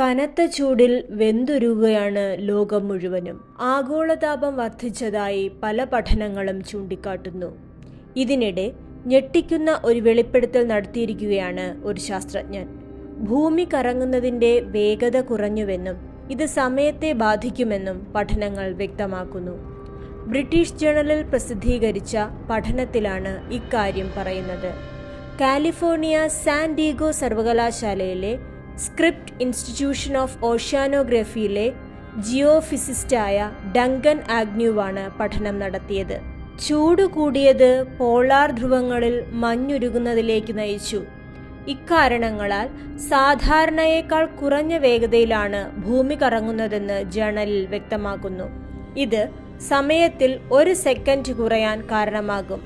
കനത്ത ചൂടിൽ വെന്തുരുകയാണ് ലോകം മുഴുവനും. ആഗോളതാപം വർദ്ധിച്ചതായി പല പഠനങ്ങളും ചൂണ്ടിക്കാട്ടുന്നു. ഇതിനിടെ ഞെട്ടിക്കുന്ന ഒരു വെളിപ്പെടുത്തൽ നടത്തിയിരിക്കുകയാണ് ഒരു ശാസ്ത്രജ്ഞൻ. ഭൂമി കറങ്ങുന്നതിന്റെ വേഗത കുറഞ്ഞുവെന്നും ഇത് സമയത്തെ ബാധിക്കുമെന്നും പഠനങ്ങൾ വ്യക്തമാക്കുന്നു. ബ്രിട്ടീഷ് ജേണലിൽ പ്രസിദ്ധീകരിച്ച പഠനത്തിലാണ് ഇക്കാര്യം പറയുന്നത്. കാലിഫോർണിയ സാൻ ഡീഗോ സർവകലാശാലയിലെ സ്ക്രിപ്റ്റ് ഇൻസ്റ്റിറ്റ്യൂഷൻ ഓഫ് ഓഷ്യാനോഗ്രഫിയിലെ ജിയോഫിസിസ്റ്റായ ഡങ്കൻ ആഗ്ന്യുവാണ് പഠനം നടത്തിയത്. ചൂട് കൂടിയത് പോളാർ ധ്രുവങ്ങളിൽ മഞ്ഞുരുകുന്നതിലേക്ക് നയിച്ചു. ഇക്കാരണങ്ങളാൽ സാധാരണയേക്കാൾ കുറഞ്ഞ വേഗതയിലാണ് ഭൂമി കറങ്ങുന്നതെന്ന് ജേണലിൽ വ്യക്തമാക്കുന്നു. ഇത് സമയത്തിൽ ഒരു സെക്കൻഡ് കുറയാൻ കാരണമാകും.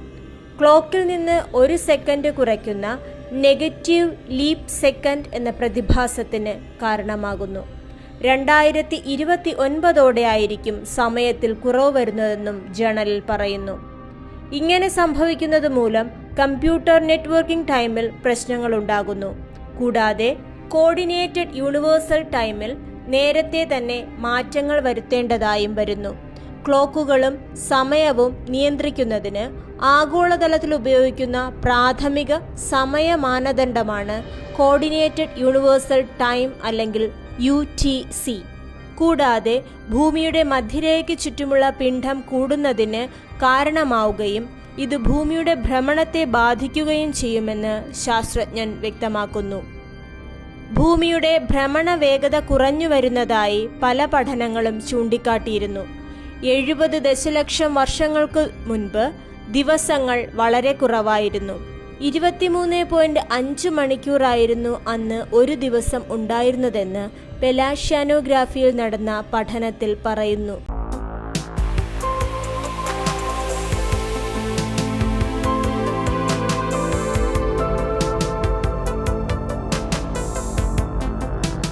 ക്ലോക്കിൽ നിന്ന് ഒരു സെക്കൻഡ് കുറയ്ക്കുന്ന നെഗറ്റീവ് ലീപ് സെക്കൻഡ് എന്ന പ്രതിഭാസത്തിന് കാരണമാകുന്നു. രണ്ടായിരത്തി ഇരുപത്തി ഒൻപതോടെ ആയിരിക്കും സമയത്തിൽ കുറവ് വരുന്നതെന്നും ജേണലിൽ പറയുന്നു. ഇങ്ങനെ സംഭവിക്കുന്നത് മൂലം കമ്പ്യൂട്ടർ നെറ്റ്വർക്കിംഗ് ടൈമിൽ പ്രശ്നങ്ങൾ ഉണ്ടാകുന്നു. കൂടാതെ കോർഡിനേറ്റഡ് യൂണിവേഴ്സൽ ടൈമിൽ നേരത്തെ തന്നെ മാറ്റങ്ങൾ വരുത്തേണ്ടതായും വരുന്നു. ക്ലോക്കുകളും സമയവും നിയന്ത്രിക്കുന്നതിന് ആഗോളതലത്തിൽ ഉപയോഗിക്കുന്ന പ്രാഥമിക സമയ മാനദണ്ഡമാണ് കോർഡിനേറ്റഡ് യൂണിവേഴ്സൽ ടൈം അല്ലെങ്കിൽ യു ടി സി. കൂടാതെ ഭൂമിയുടെ മധ്യരേഖയ്ക്ക് ചുറ്റുമുള്ള പിണ്ഡം കൂടുന്നതിന് കാരണമാവുകയും ഇത് ഭൂമിയുടെ ഭ്രമണത്തെ ബാധിക്കുകയും ചെയ്യുമെന്ന് ശാസ്ത്രജ്ഞൻ വ്യക്തമാക്കുന്നു. ഭൂമിയുടെ ഭ്രമണ വേഗത കുറഞ്ഞു വരുന്നതായി പല പഠനങ്ങളും ചൂണ്ടിക്കാട്ടിയിരുന്നു. എഴുപത് ദശലക്ഷം വർഷങ്ങൾക്ക് മുൻപ് ദിവസങ്ങൾ വളരെ കുറവായിരുന്നു. ഇരുപത്തിമൂന്ന് പോയിന്റ് അഞ്ച് മണിക്കൂറായിരുന്നു അന്ന് ഒരു ദിവസം ഉണ്ടായിരുന്നതെന്ന് പെലാഷ്യാനോഗ്രാഫിയിൽ നടന്ന പഠനത്തിൽ പറയുന്നു.